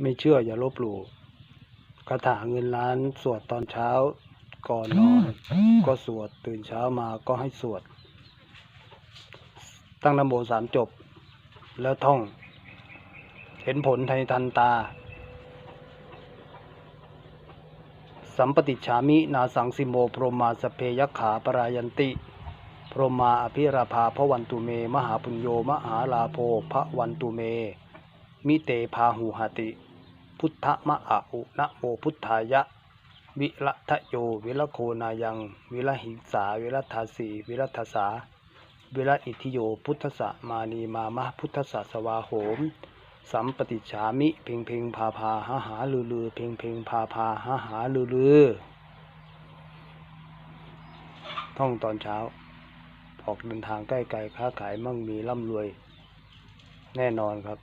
ไม่เชื่ออย่าลบหลู่คาถาเงินล้านสวดตอนเช้าก่อนนอน ก็สวดตื่นเช้ามาก็ให้สวด ตั้งนโมสามจบ แล้วท่อง เห็นผลในทันตา สัมปติฉามินาสังสิโมพรหมาสพเพยักขาปรายันติ พรหมาอภิราภาพระวันตุเม มหาปุญโยมหาลาโภพระวันตุเม มิเตพาหูหติ พุทธมะอะอุนะโมพุทธายะ วิละทะโย วิละโคนายัง วิละหิงสา วิละทาสีวิละทสา วิละอิทิโย พุทธสะมานีมามะพุทธสะสวาโหม สัมปติฉามิ เพ่งเพ่งพาพาหาหาลือลือ เพ่งเพ่งพาพาหาหาลือลือ ท่องตอนเช้า ออกเดินทางใกล้ไกลค้าขายมั่งมีร่ำรวย แน่นอนครับ